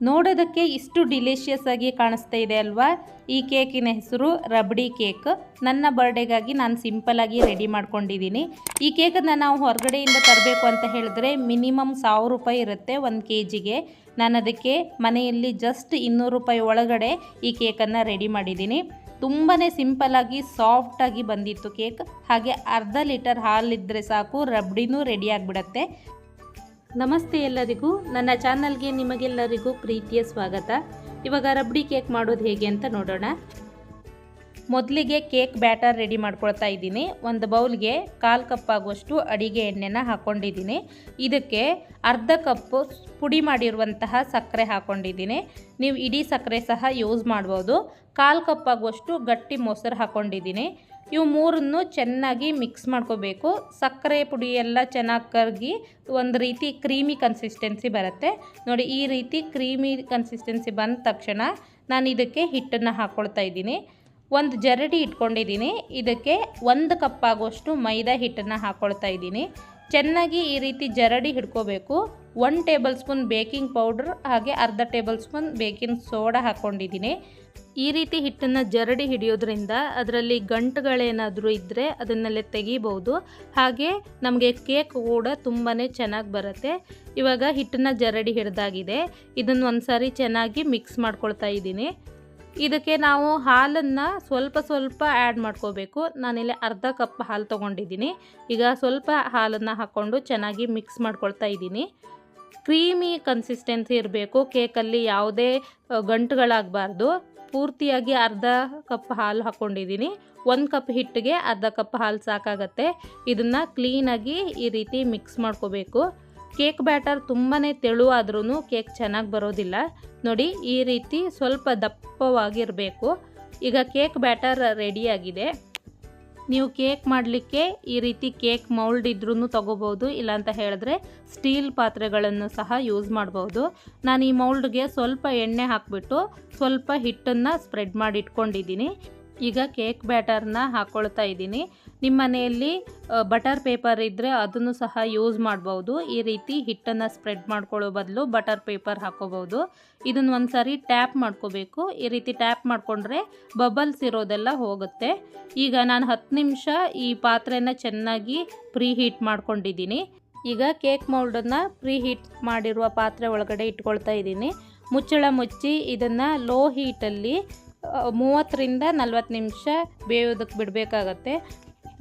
ನೋಡೋದಕ್ಕೆ ಇಷ್ಟು ಡಿಲಿಷಿಯಸ್ ಆಗಿ ಕಾಣಿಸ್ತಾ ಇದೆ ಅಲ್ವಾ? ಈ ಕೇಕಿನ ಹೆಸರು ರಬಡಿ ಕೇಕ್. ನನ್ನ ಬರ್ಡೇಗಾಗಿ ನಾನು ಸಿಂಪಲ್ ಆಗಿ ರೆಡಿ ಮಾಡ್ಕೊಂಡಿದ್ದೀನಿ ಈ ಕೇಕನ್ನು ನಾವು ಹೊರಗಡೆಯಿಂದ ತರಬೇಕು ಅಂತ ಹೇಳಿದ್ರೆ ಮಿನಿಮಮ್ ಸಾವಿರ ರೂಪಾಯಿ ಇರುತ್ತೆ ಒಂದು ಕೆ ಜಿಗೆ ನಾನು ಅದಕ್ಕೆ ಮನೆಯಲ್ಲಿ ಜಸ್ಟ್ ಇನ್ನೂರು ರೂಪಾಯಿ ಒಳಗಡೆ ಈ ಕೇಕನ್ನು ರೆಡಿ ಮಾಡಿದ್ದೀನಿ ತುಂಬಾ ಸಿಂಪಲ್ಲಾಗಿ ಸಾಫ್ಟಾಗಿ ಬಂದಿತ್ತು ಕೇಕ್. ಹಾಗೆ ಅರ್ಧ ಲೀಟರ್ ಹಾಲಿದ್ದರೆ ಸಾಕು, ರಬ್ಡಿನೂ ರೆಡಿ ಆಗಿಬಿಡತ್ತೆ. ನಮಸ್ತೆ ಎಲ್ಲರಿಗೂ. ನನ್ನ ಚಾನಲ್ಗೆ ನಿಮಗೆಲ್ಲರಿಗೂ ಪ್ರೀತಿಯ ಸ್ವಾಗತ. ಇವಾಗ ರಬ್ಡಿ ಕೇಕ್ ಮಾಡೋದು ಹೇಗೆ ಅಂತ ನೋಡೋಣ. ಮೊದಲಿಗೆ ಕೇಕ್ ಬ್ಯಾಟರ್ ರೆಡಿ ಮಾಡ್ಕೊಳ್ತಾ ಇದ್ದೀನಿ. ಒಂದು ಬೌಲ್ಗೆ ಕಾಲು ಕಪ್ ಆಗುವಷ್ಟು ಅಡಿಗೆ ಎಣ್ಣೆನ ಹಾಕ್ಕೊಂಡಿದ್ದೀನಿ ಇದಕ್ಕೆ ಅರ್ಧ ಕಪ್ಪು ಪುಡಿ ಮಾಡಿರುವಂತಹ ಸಕ್ಕರೆ ಹಾಕ್ಕೊಂಡಿದ್ದೀನಿ ನೀವು ಇಡೀ ಸಕ್ಕರೆ ಸಹ ಯೂಸ್ ಮಾಡ್ಬೋದು. ಕಾಲು ಕಪ್ ಆಗುವಷ್ಟು ಗಟ್ಟಿ ಮೊಸರು ಹಾಕ್ಕೊಂಡಿದ್ದೀನಿ ಇವು ಮೂರನ್ನು ಚೆನ್ನಾಗಿ ಮಿಕ್ಸ್ ಮಾಡ್ಕೋಬೇಕು. ಸಕ್ಕರೆ ಪುಡಿ ಎಲ್ಲ ಚೆನ್ನಾಗಿ ಕರಗಿ ಒಂದು ರೀತಿ ಕ್ರೀಮಿ ಕನ್ಸಿಸ್ಟೆನ್ಸಿ ಬರುತ್ತೆ. ನೋಡಿ, ಈ ರೀತಿ ಕ್ರೀಮಿ ಕನ್ಸಿಸ್ಟೆನ್ಸಿ ಬಂದ ತಕ್ಷಣ ನಾನು ಇದಕ್ಕೆ ಹಿಟ್ಟನ್ನು ಹಾಕ್ಕೊಳ್ತಾ ಇದ್ದೀನಿ. ಒಂದು ಜರಡಿ ಇಟ್ಕೊಂಡಿದ್ದೀನಿ. ಇದಕ್ಕೆ ಒಂದು ಕಪ್ ಆಗುವಷ್ಟು ಮೈದಾ ಹಿಟ್ಟನ್ನು ಹಾಕ್ಕೊಳ್ತಾ ಇದ್ದೀನಿ. ಚೆನ್ನಾಗಿ ಈ ರೀತಿ ಜರಡಿ ಹಿಡ್ಕೋಬೇಕು. One tablespoon baking powder ಹಾಗೆ ಅರ್ಧ ಟೇಬಲ್ ಸ್ಪೂನ್ ಬೇಕಿಂಗ್ ಸೋಡಾ ಹಾಕ್ಕೊಂಡಿದ್ದೀನಿ ಈ ರೀತಿ ಹಿಟ್ಟನ್ನು ಜರಡಿ ಹಿಡಿಯೋದ್ರಿಂದ ಅದರಲ್ಲಿ ಗಂಟುಗಳೇನಾದರೂ ಇದ್ದರೆ ಅದನ್ನೆಲ್ಲ ತೆಗಿಬೋದು ಹಾಗೆ ನಮಗೆ ಕೇಕ್ ಕೂಡ ತುಂಬಾ ಚೆನ್ನಾಗಿ ಬರುತ್ತೆ. ಇವಾಗ ಹಿಟ್ಟನ್ನು ಜರಡಿ ಹಿಡ್ದಾಗಿದೆ. ಇದನ್ನು ಒಂದು ಸಾರಿ ಚೆನ್ನಾಗಿ ಮಿಕ್ಸ್ ಮಾಡ್ಕೊಳ್ತಾ ಇದ್ದೀನಿ. ಇದಕ್ಕೆ ನಾವು ಹಾಲನ್ನು ಸ್ವಲ್ಪ ಸ್ವಲ್ಪ ಆ್ಯಡ್ ಮಾಡ್ಕೋಬೇಕು. ನಾನಿಲ್ಲಿ ಅರ್ಧ ಕಪ್ ಹಾಲು ತೊಗೊಂಡಿದ್ದೀನಿ. ಈಗ ಸ್ವಲ್ಪ ಹಾಲನ್ನು ಹಾಕ್ಕೊಂಡು ಚೆನ್ನಾಗಿ ಮಿಕ್ಸ್ ಮಾಡ್ಕೊಳ್ತಾ ಇದ್ದೀನಿ. ಕ್ರೀಮಿ ಕನ್ಸಿಸ್ಟೆನ್ಸಿ ಇರಬೇಕು. ಕೇಕಲ್ಲಿ ಯಾವುದೇ ಗಂಟುಗಳಾಗಬಾರ್ದು. ಪೂರ್ತಿಯಾಗಿ ಅರ್ಧ ಕಪ್ ಹಾಲು ಹಾಕ್ಕೊಂಡಿದ್ದೀನಿ ಒಂದು ಕಪ್ ಹಿಟ್ಟಿಗೆ ಅರ್ಧ ಕಪ್ ಹಾಲು ಸಾಕಾಗತ್ತೆ. ಇದನ್ನು ಕ್ಲೀನಾಗಿ ಈ ರೀತಿ ಮಿಕ್ಸ್ ಮಾಡ್ಕೋಬೇಕು. ಕೇಕ್ ಬ್ಯಾಟರ್ ತುಂಬಾ ತೆಳುವಾದ್ರೂ ಕೇಕ್ ಚೆನ್ನಾಗಿ ಬರೋದಿಲ್ಲ. ನೋಡಿ, ಈ ರೀತಿ ಸ್ವಲ್ಪ ದಪ್ಪವಾಗಿರಬೇಕು. ಈಗ ಕೇಕ್ ಬ್ಯಾಟರ್ ರೆಡಿಯಾಗಿದೆ ನೀವು ಕೇಕ್ ಮಾಡಲಿಕ್ಕೆ ಈ ರೀತಿ ಕೇಕ್ ಮೌಲ್ಡ್ ಇದ್ರೂ ತೊಗೋಬೋದು, ಇಲ್ಲಾಂತ ಹೇಳಿದ್ರೆ ಸ್ಟೀಲ್ ಪಾತ್ರೆಗಳನ್ನು ಸಹ ಯೂಸ್ ಮಾಡ್ಬೋದು. ನಾನು ಈ ಮೌಲ್ಡ್ಗೆ ಸ್ವಲ್ಪ ಎಣ್ಣೆ ಹಾಕಿಬಿಟ್ಟು ಸ್ವಲ್ಪ ಹಿಟ್ಟನ್ನು ಸ್ಪ್ರೆಡ್ ಮಾಡಿ ಇಟ್ಕೊಂಡಿದ್ದೀನಿ. ಈಗ ಕೇಕ್ ಬ್ಯಾಟರ್ನ ಹಾಕ್ಕೊಳ್ತಾ ಇದ್ದೀನಿ. ನಿಮ್ಮ ಮನೆಯಲ್ಲಿ ಬಟರ್ ಪೇಪರ್ ಇದ್ದರೆ ಅದನ್ನು ಸಹ ಯೂಸ್ ಮಾಡ್ಬೋದು. ಈ ರೀತಿ ಹಿಟ್ಟನ್ನು ಸ್ಪ್ರೆಡ್ ಮಾಡ್ಕೊಳ್ಳೋ ಬದಲು ಬಟರ್ ಪೇಪರ್ ಹಾಕೋಬೋದು ಇದನ್ನು ಒಂದು ಸಾರಿ ಟ್ಯಾಪ್ ಮಾಡ್ಕೋಬೇಕು. ಈ ರೀತಿ ಟ್ಯಾಪ್ ಮಾಡಿಕೊಂಡ್ರೆ ಬಬಲ್ಸ್ ಇರೋದೆಲ್ಲ ಹೋಗುತ್ತೆ. ಈಗ ನಾನು ಹತ್ತು ನಿಮಿಷ ಈ ಪಾತ್ರೆನ ಚೆನ್ನಾಗಿ ಪ್ರೀ ಹೀಟ್ ಮಾಡ್ಕೊಂಡಿದ್ದೀನಿ. ಈಗ ಕೇಕ್ ಮೌಲ್ಡನ್ನು ಪ್ರೀ ಹೀಟ್ ಮಾಡಿರುವ ಪಾತ್ರೆ ಒಳಗಡೆ ಇಟ್ಕೊಳ್ತಾ ಇದ್ದೀನಿ. ಮುಚ್ಚಳ ಮುಚ್ಚಿ ಇದನ್ನು ಲೋ ಹೀಟಲ್ಲಿ ಮೂವತ್ತರಿಂದ ನಲ್ವತ್ತು ನಿಮಿಷ ಬೇಯೋದಕ್ಕೆ ಬಿಡಬೇಕಾಗತ್ತೆ.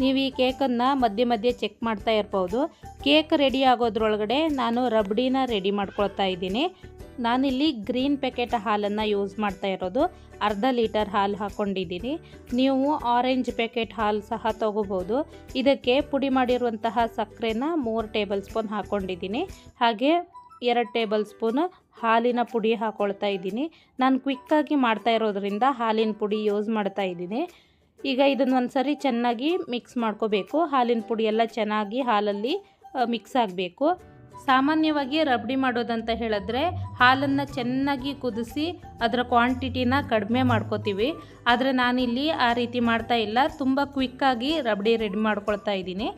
ನೀವು ಈ ಕೇಕನ್ನು ಮಧ್ಯೆ ಮಧ್ಯೆ ಚೆಕ್ ಮಾಡ್ತಾ ಇರ್ಬೋದು. ಕೇಕ್ ರೆಡಿ ಆಗೋದ್ರೊಳಗಡೆ ನಾನು ರಬ್ಡಿನ ರೆಡಿ ಮಾಡ್ಕೊಳ್ತಾ ಇದ್ದೀನಿ. ನಾನಿಲ್ಲಿ ಗ್ರೀನ್ ಪ್ಯಾಕೆಟ್ ಹಾಲನ್ನು ಯೂಸ್ ಮಾಡ್ತಾ ಇರೋದು. ಅರ್ಧ ಲೀಟರ್ ಹಾಲು ಹಾಕ್ಕೊಂಡಿದ್ದೀನಿ ನೀವು ಆರೆಂಜ್ ಪ್ಯಾಕೆಟ್ ಹಾಲು ಸಹ ತೊಗೋಬೋದು. ಇದಕ್ಕೆ ಪುಡಿ ಮಾಡಿರುವಂತಹ ಸಕ್ಕರೆನ ಮೂರು ಟೇಬಲ್ ಸ್ಪೂನ್ ಹಾಕ್ಕೊಂಡಿದ್ದೀನಿ ಹಾಗೆ ಎರಡು ಟೇಬಲ್ ಸ್ಪೂನು ಹಾಲಿನ ಪುಡಿ ಹಾಕ್ಕೊಳ್ತಾ ಇದ್ದೀನಿ. ನಾನು ಕ್ವಿಕ್ಕಾಗಿ ಮಾಡ್ತಾ ಇರೋದ್ರಿಂದ ಹಾಲಿನ ಪುಡಿ ಯೂಸ್ ಮಾಡ್ತಾ ಇದ್ದೀನಿ. ಈಗ ಇದನ್ನು ಒಂದು ಸರಿ ಚೆನ್ನಾಗಿ ಮಿಕ್ಸ್ ಮಾಡ್ಕೋಬೇಕು. ಹಾಲಿನ ಪುಡಿ ಎಲ್ಲ ಚೆನ್ನಾಗಿ ಹಾಲಲ್ಲಿ ಮಿಕ್ಸ್ ಆಗಬೇಕು. ಸಾಮಾನ್ಯವಾಗಿ ರಬಡಿ ಮಾಡೋದಂತ ಹೇಳಿದ್ರೆ ಹಾಲನ್ನು ಚೆನ್ನಾಗಿ ಕುದಿಸಿ ಅದರ ಕ್ವಾಂಟಿಟಿನ ಕಡಿಮೆ ಮಾಡ್ಕೋತೀವಿ. ಆದರೆ ನಾನಿಲ್ಲಿ ಆ ರೀತಿ ಮಾಡ್ತಾ ಇಲ್ಲ. ತುಂಬ ಕ್ವಿಕ್ಕಾಗಿ ರಬಡಿ ರೆಡಿ ಮಾಡ್ಕೊಳ್ತಾ ಇದ್ದೀನಿ.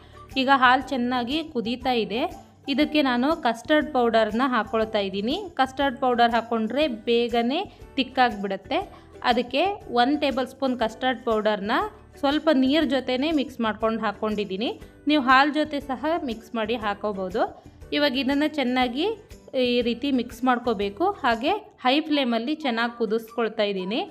ಈಗ ಹಾಲು ಚೆನ್ನಾಗಿ ಕುದೀತಾ ಇದೆ. ಇದಕ್ಕೆ ನಾನು ಕಸ್ಟರ್ಡ್ ಪೌಡರ್ನ ಹಾಕ್ಕೊಳ್ತಾ ಇದ್ದೀನಿ. ಕಸ್ಟರ್ಡ್ ಪೌಡರ್ ಹಾಕ್ಕೊಂಡ್ರೆ ಬೇಗನೆ ತಿಕ್ಕಾಗಿಬಿಡುತ್ತೆ. ಅದಕ್ಕೆ ಒನ್ ಟೇಬಲ್ ಸ್ಪೂನ್ ಕಸ್ಟರ್ಡ್ ಪೌಡರ್ನ ಸ್ವಲ್ಪ ನೀರು ಜೊತೆನೇ ಮಿಕ್ಸ್ ಮಾಡ್ಕೊಂಡು ಹಾಕ್ಕೊಂಡಿದ್ದೀನಿ ನೀವು ಹಾಲು ಜೊತೆ ಸಹ ಮಿಕ್ಸ್ ಮಾಡಿ ಹಾಕೋಬೋದು. ಇವಾಗ ಇದನ್ನು ಚೆನ್ನಾಗಿ ಈ ರೀತಿ ಮಿಕ್ಸ್ ಮಾಡ್ಕೋಬೇಕು. ಹಾಗೆ ಹೈ ಫ್ಲೇಮಲ್ಲಿ ಚೆನ್ನಾಗಿ ಕುದಿಸ್ಕೊಳ್ತಾ ಇದ್ದೀನಿ.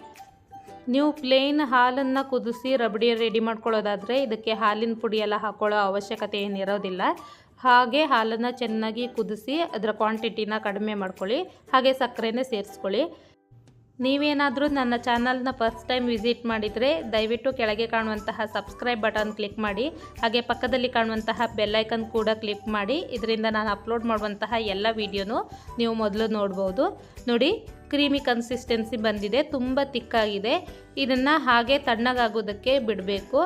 ನೀವು ಪ್ಲೇನ್ ಹಾಲನ್ನು ಕುದಿಸಿ ರಬಡಿ ರೆಡಿ ಮಾಡ್ಕೊಳ್ಳೋದಾದರೆ ಇದಕ್ಕೆ ಹಾಲಿನ ಪುಡಿ ಎಲ್ಲ ಹಾಕ್ಕೊಳ್ಳೋ ಅವಶ್ಯಕತೆ ಏನಿರೋದಿಲ್ಲ. ಹಾಗೆ ಹಾಲನ್ನು ಚೆನ್ನಾಗಿ ಕುದಿಸಿ ಅದರ ಕ್ವಾಂಟಿಟಿನ ಕಡಿಮೆ ಮಾಡ್ಕೊಳ್ಳಿ, ಹಾಗೆ ಸಕ್ಕರೆನೇ ಸೇರಿಸ್ಕೊಳ್ಳಿ. ನೀವೇನಾದರೂ ನನ್ನ ಚಾನಲ್ನ ಫಸ್ಟ್ ಟೈಮ್ ವಿಸಿಟ್ ಮಾಡಿದರೆ ದಯವಿಟ್ಟು ಕೆಳಗೆ ಕಾಣುವಂತಹ ಸಬ್ಸ್ಕ್ರೈಬ್ ಬಟನ್ ಕ್ಲಿಕ್ ಮಾಡಿ, ಹಾಗೆ ಪಕ್ಕದಲ್ಲಿ ಕಾಣುವಂತಹ ಬೆಲ್ಲೈಕನ್ ಕೂಡ ಕ್ಲಿಕ್ ಮಾಡಿ, ಇದರಿಂದ ನಾನು ಅಪ್ಲೋಡ್ ಮಾಡುವಂತಹ ಎಲ್ಲ ವೀಡಿಯೋನು ನೀವು ಮೊದಲು ನೋಡ್ಬೋದು. ನೋಡಿ ಕ್ರೀಮಿ ಕನ್ಸಿಸ್ಟೆನ್ಸಿ ಬಂದಿದೆ, ತುಂಬ ತಿಕ್ಕಾಗಿದೆ ಇದನ್ನು ಹಾಗೆ ತಣ್ಣಗಾಗೋದಕ್ಕೆ ಬಿಡಬೇಕು.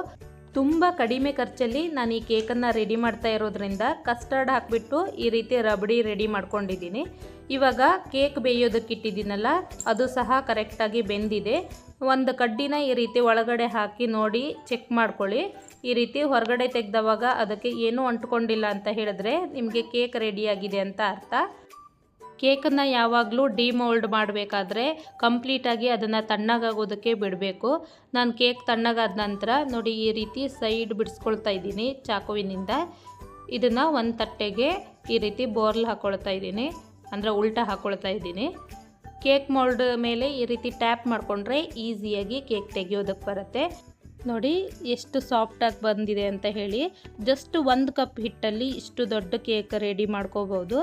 ತುಂಬ ಕಡಿಮೆ ಖರ್ಚಲ್ಲಿ ನಾನು ಈ ಕೇಕನ್ನು ರೆಡಿ ಮಾಡ್ತಾ ಇರೋದ್ರಿಂದ ಕಸ್ಟರ್ಡ್ ಹಾಕಿಬಿಟ್ಟು ಈ ರೀತಿ ರಬಡಿ ರೆಡಿ ಮಾಡ್ಕೊಂಡಿದ್ದೀನಿ. ಇವಾಗ ಕೇಕ್ ಬೇಯೋದಕ್ಕಿಟ್ಟಿದ್ದೀನಲ್ಲ ಅದು ಸಹ ಕರೆಕ್ಟಾಗಿ ಬೆಂದಿದೆ. ಒಂದು ಕಡ್ಡಿನ ಈ ರೀತಿ ಒಳಗಡೆ ಹಾಕಿ ನೋಡಿ ಚೆಕ್ ಮಾಡ್ಕೊಳ್ಳಿ. ಈ ರೀತಿ ಹೊರಗಡೆ ತೆಗೆದವಾಗ ಅದಕ್ಕೆ ಏನೂ ಅಂಟ್ಕೊಂಡಿಲ್ಲ ಅಂತ ಹೇಳಿದ್ರೆ ನಿಮಗೆ ಕೇಕ್ ರೆಡಿಯಾಗಿದೆ ಅಂತ ಅರ್ಥ. ಕೇಕನ್ನು ಯಾವಾಗಲೂ ಡಿಮೋಲ್ಡ್ ಮಾಡಬೇಕಾದ್ರೆ ಕಂಪ್ಲೀಟಾಗಿ ಅದನ್ನು ತಣ್ಣಗಾಗೋದಕ್ಕೆ ಬಿಡಬೇಕು. ನಾನು ಕೇಕ್ ತಣ್ಣಗಾದ ನಂತರ ನೋಡಿ ಈ ರೀತಿ ಸೈಡ್ ಬಿಡಿಸ್ಕೊಳ್ತಾ ಇದ್ದೀನಿ ಚಾಕುವಿನಿಂದ. ಇದನ್ನು ಒಂದು ತಟ್ಟೆಗೆ ಈ ರೀತಿ ಬೋರ್ಲ್ ಹಾಕ್ಕೊಳ್ತಾ ಇದ್ದೀನಿ. ಅಂದರೆ ಉಲ್ಟಾ ಹಾಕ್ಕೊಳ್ತಾ ಇದ್ದೀನಿ. ಕೇಕ್ ಮೋಲ್ಡ್ ಮೇಲೆ ಈ ರೀತಿ ಟ್ಯಾಪ್ ಮಾಡಿಕೊಂಡ್ರೆ ಈಸಿಯಾಗಿ ಕೇಕ್ ತೆಗೆಯೋದಕ್ಕೆ ಬರುತ್ತೆ. ನೋಡಿ ಎಷ್ಟು ಸಾಫ್ಟಾಗಿ ಬಂದಿದೆ ಅಂತ ಹೇಳಿ. ಜಸ್ಟ್ ಒಂದು ಕಪ್ ಹಿಟ್ಟಲ್ಲಿ ಇಷ್ಟು ದೊಡ್ಡ ಕೇಕ್ ರೆಡಿ ಮಾಡ್ಕೋಬೋದು.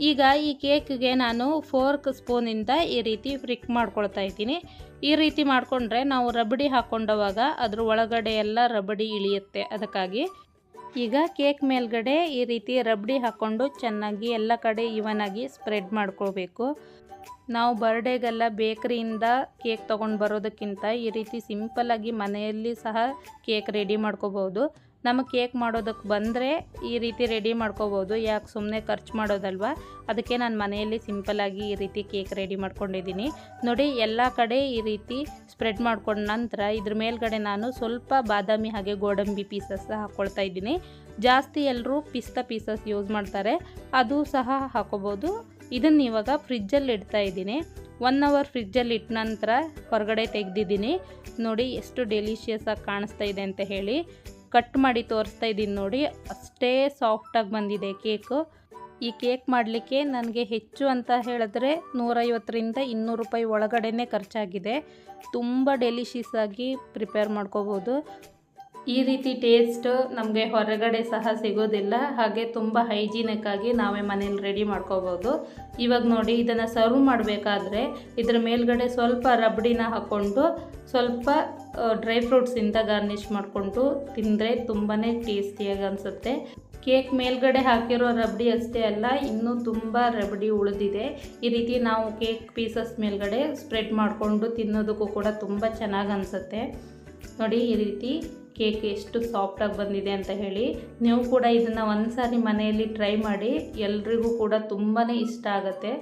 ಈಗ ಈ ಕೇಕ್ಗೆ ನಾನು ಫೋರ್ಕ್ ಸ್ಪೂನಿಂದ ಈ ರೀತಿ ಫ್ರಿಕ್ ಮಾಡ್ಕೊಳ್ತಾ ಇದ್ದೀನಿ. ಈ ರೀತಿ ಮಾಡಿಕೊಂಡ್ರೆ ನಾವು ರಬಡಿ ಹಾಕ್ಕೊಂಡವಾಗ ಅದ್ರ ಒಳಗಡೆ ಎಲ್ಲ ರಬಡಿ ಇಳಿಯುತ್ತೆ. ಅದಕ್ಕಾಗಿ ಈಗ ಕೇಕ್ ಮೇಲ್ಗಡೆ ಈ ರೀತಿ ರಬಡಿ ಹಾಕ್ಕೊಂಡು ಚೆನ್ನಾಗಿ ಎಲ್ಲ ಕಡೆ ಇವನ್ ಸ್ಪ್ರೆಡ್ ಮಾಡ್ಕೋಬೇಕು ನಾವು ಬರ್ಡೇಗೆಲ್ಲ ಬೇಕ್ರಿಯಿಂದ ಕೇಕ್ ತೊಗೊಂಡು ಬರೋದಕ್ಕಿಂತ ಈ ರೀತಿ ಸಿಂಪಲ್ಲಾಗಿ ಮನೆಯಲ್ಲಿ ಸಹ ಕೇಕ್ ರೆಡಿ ಮಾಡ್ಕೋಬೋದು. ನಮಗೆ ಕೇಕ್ ಮಾಡೋದಕ್ಕೆ ಬಂದರೆ ಈ ರೀತಿ ರೆಡಿ ಮಾಡ್ಕೋಬೋದು. ಯಾಕೆ ಸುಮ್ಮನೆ ಖರ್ಚು ಮಾಡೋದಲ್ವ? ಅದಕ್ಕೆ ನಾನು ಮನೆಯಲ್ಲಿ ಸಿಂಪಲ್ಲಾಗಿ ಈ ರೀತಿ ಕೇಕ್ ರೆಡಿ ಮಾಡ್ಕೊಂಡಿದ್ದೀನಿ. ನೋಡಿ, ಎಲ್ಲ ಕಡೆ ಈ ರೀತಿ ಸ್ಪ್ರೆಡ್ ಮಾಡ್ಕೊಂಡ ನಂತರ ಇದ್ರ ಮೇಲ್ಗಡೆ ನಾನು ಸ್ವಲ್ಪ ಬಾದಾಮಿ ಹಾಗೆ ಗೋಡಂಬಿ ಪೀಸಸ್ ಹಾಕ್ಕೊಳ್ತಾ ಇದ್ದೀನಿ. ಜಾಸ್ತಿ ಎಲ್ಲರೂ ಪಿಸ್ತಾ ಪೀಸಸ್ ಯೂಸ್ ಮಾಡ್ತಾರೆ. ಅದು ಸಹ ಹಾಕೋಬೋದು. ಇದನ್ನು ಇವಾಗ ಫ್ರಿಜ್ಜಲ್ಲಿ ಇಡ್ತಾ ಇದ್ದೀನಿ. ಒನ್ ಅವರ್ ಫ್ರಿಜ್ಜಲ್ಲಿ ಇಟ್ಟ ನಂತರ ಹೊರಗಡೆ ತೆಗೆದಿದ್ದೀನಿ. ನೋಡಿ, ಎಷ್ಟು ಡೆಲಿಷಿಯಸ್ ಆಗಿ ಕಾಣಿಸ್ತಾ ಇದೆ ಅಂತ ಹೇಳಿ. ಕಟ್ ಮಾಡಿ ತೋರಿಸ್ತಾ ಇದ್ದೀನಿ ನೋಡಿ. ಅಷ್ಟೇ ಸಾಫ್ಟಾಗಿ ಬಂದಿದೆ ಕೇಕು ಈ ಕೇಕ್ ಮಾಡಲಿಕ್ಕೆ ನನಗೆ ಹೆಚ್ಚು ಅಂತ ಹೇಳಿದ್ರೆ ನೂರೈವತ್ತರಿಂದ ಇನ್ನೂರು ರೂಪಾಯಿ ಒಳಗಡೆನೇ ಖರ್ಚಾಗಿದೆ. ತುಂಬ ಡೆಲಿಷಿಯಸ್ ಆಗಿ ಪ್ರಿಪೇರ್ ಮಾಡ್ಕೋಬೋದು. ಈ ರೀತಿ ಟೇಸ್ಟ್ ನಮಗೆ ಹೊರಗಡೆ ಸಹ ಸಿಗೋದಿಲ್ಲ. ಹಾಗೆ ತುಂಬ ಹೈಜೀನಿಕ್ ಆಗಿ ನಾವೇ ಮನೇಲಿ ರೆಡಿ ಮಾಡ್ಕೋಬೋದು. ಇವಾಗ ನೋಡಿ ಇದನ್ನು ಸರ್ವ್ ಮಾಡಬೇಕಾದ್ರೆ ಇದರ ಮೇಲ್ಗಡೆ ಸ್ವಲ್ಪ ರಬಡಿನ ಹಾಕ್ಕೊಂಡು ಸ್ವಲ್ಪ ಡ್ರೈ ಫ್ರೂಟ್ಸಿಂದ ಗಾರ್ನಿಷ್ ಮಾಡಿಕೊಂಡು ತಿಂದರೆ ತುಂಬಾ ಟೇಸ್ಟಿಯಾಗಿ ಅನಿಸುತ್ತೆ. ಕೇಕ್ ಮೇಲ್ಗಡೆ ಹಾಕಿರೋ ರಬಡಿ ಅಷ್ಟೇ ಅಲ್ಲ, ಇನ್ನೂ ತುಂಬ ರಬಡಿ ಉಳಿದಿದೆ. ಈ ರೀತಿ ನಾವು ಕೇಕ್ ಪೀಸಸ್ ಮೇಲ್ಗಡೆ ಸ್ಪ್ರೆಡ್ ಮಾಡಿಕೊಂಡು ತಿನ್ನೋದಕ್ಕೂ ಕೂಡ ತುಂಬ ಚೆನ್ನಾಗಿ ಅನಿಸುತ್ತೆ. ನೋಡಿ ಈ ರೀತಿ ಕೇಕ್ ಎಷ್ಟು ಸಾಫ್ಟಾಗಿ ಬಂದಿದೆ ಅಂತ ಹೇಳಿ, ನೀವು ಕೂಡ ಇದನ್ನು ಒಂದು ಸಾರಿ ಮನೆಯಲ್ಲಿ ಟ್ರೈ ಮಾಡಿ, ಎಲ್ರಿಗೂ ಕೂಡ ತುಂಬಾ ಇಷ್ಟ ಆಗುತ್ತೆ.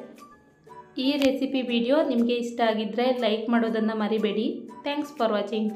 ಈ ರೆಸಿಪಿ ವಿಡಿಯೋ ನಿಮಗೆ ಇಷ್ಟ ಆಗಿದ್ದರೆ ಲೈಕ್ ಮಾಡೋದನ್ನು ಮರಿಬೇಡಿ. Thanks for watching